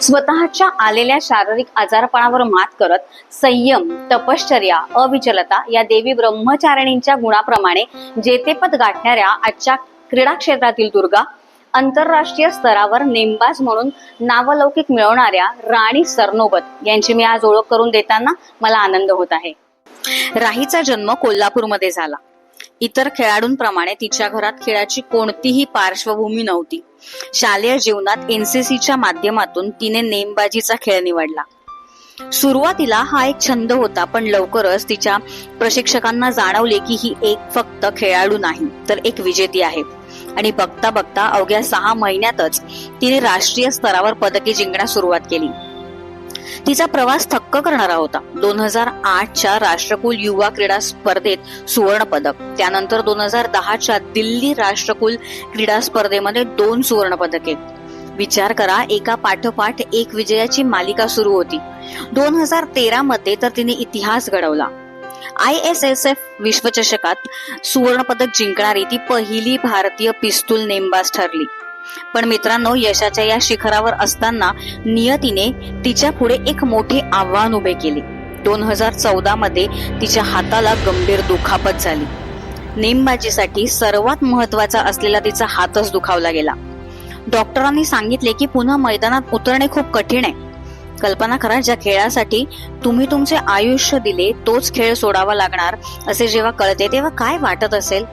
स्वतःच्या आलेल्या शारीरिक आजारपणावर मात करत संयम तपश्चर्या अविचलता या देवी ब्रह्मचारिणींच्या गुणाप्रमाणे जेतेपद गाठणाऱ्या आजच्या क्रीडा क्षेत्रातील दुर्गा आंतरराष्ट्रीय स्तरावर नेमबाज म्हणून नावलौकिक मिळवणाऱ्या राणी सरनोबत यांची मी आज ओळख करून देताना मला आनंद होत आहे. राहीचा जन्म कोल्हापूरमध्ये झाला. इतर खेळाडूंप्रमाणे तिच्या घरात खेळाची कोणतीही पार्श्वभूमी नव्हती. शालेय जीवनात एनसीसीच्या माध्यमातून तिने नेमबाजीचा खेळ निवडला. सुरुवातीला हा एक छंद होता पण लवकरच तिच्या प्रशिक्षकांना जाणवले की ही एक फक्त खेळाडू नाही तर एक विजेती आहे. आणि बघता बघता अवघ्या सहा महिन्यातच तिने राष्ट्रीय स्तरावर पदके जिंकण्यास सुरुवात केली. तिचा प्रवास थक्क करणारा होता. दोन हजार आठच्या राष्ट्रकुल युवा क्रीडा स्पर्धेत सुवर्ण पदक त्यानंतर दोन हजार दहाच्या दिल्ली राष्ट्रकुल क्रीडा स्पर्धेमध्ये दोन सुवर्ण पदके विचार करा एका पाठोपाठ एक विजयाची मालिका सुरू होती. दोन हजार तेरा मध्ये तर तिने इतिहास घडवला. आय एस एस एफ विश्वचषकात सुवर्ण पदक जिंकणारी ती पहिली भारतीय पिस्तूल नेमबाज ठरली. पण मित्रांनो यशाच्या या शिखरावर असताना नियतीने तिच्या पुढे एक मोठे आव्हान उभे केले. दोन हजार चौदा मध्ये तिच्या हाताला गंभीर दुखापत झाली. नेमबाजीसाठी सर्वात महत्त्वाचा असलेला तिचा हातच दुखावला गेला. डॉक्टरांनी सांगितले की पुन्हा मैदानात उतरणे खूप कठीण आहे. कल्पना करा ज्या खेळासाठी तुम्ही तुमचे आयुष्य दिले तोच खेळ सोडावा लागणार असे जेव्हा कळते तेव्हा काय वाटत असेल?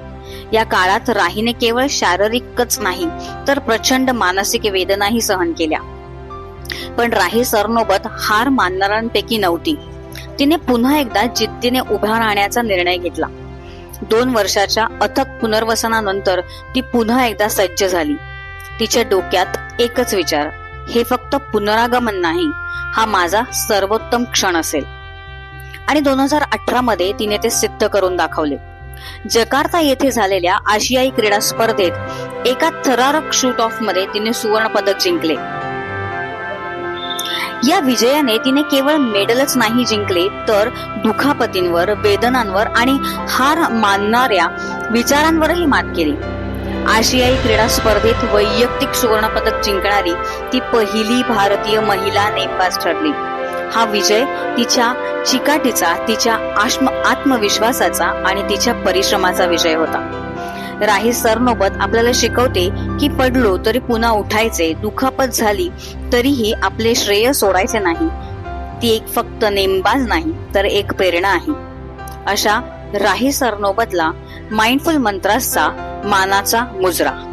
या काळात राहीने केवळ शारीरिकच नाही तर प्रचंड मानसिक वेदनाही सहन केल्या. पण राही सरनोबत हार मानणाऱ्यांपैकी नव्हती. तिने पुन्हा एकदा जिद्दीने उभा राहण्याचा निर्णय घेतला. दोन वर्षाच्या अथक पुनर्वसनानंतर ती पुन्हा एकदा सज्ज झाली. तिच्या डोक्यात एकच विचार हे फक्त पुनरागमन नाही हा माझा सर्वोत्तम क्षण असेल. आणि दोन हजार अठरा मध्ये तिने ते सिद्ध करून दाखवले. जकार्ता येथे झालेल्या आशियाई क्रीडा स्पर्धेत एका थरारक शूट ऑफमध्ये तिने सुवर्ण पदक जिंकले. या विजयाने तिने केवळ मेडलच नाही जिंकले तर दुखापतींवर वेदनांवर आणि हार मानणाऱ्या विचारांवरही मात केली. आशियाई क्रीडा स्पर्धेत वैयक्तिक सुवर्ण पदक जिंकणारी ती पहिली भारतीय महिला नेमबाज ठरली. हा विजय तिच्या चिकाटीचा तिच्या आश्म आत्मविश्वासाचा आणि तिच्या परिश्रमाचा विजय होता. राही सरनोबत आपल्याला शिकवते की पडलो तरी पुन्हा उठायचे दुखापत झाली तरीही आपले श्रेय सोडायचे नाही. ती एक फक्त नेमबाज नाही तर एक प्रेरणा आहे. अशा राही सरनोबतला माइंडफुल मंत्रासचा मानाचा मुजरा.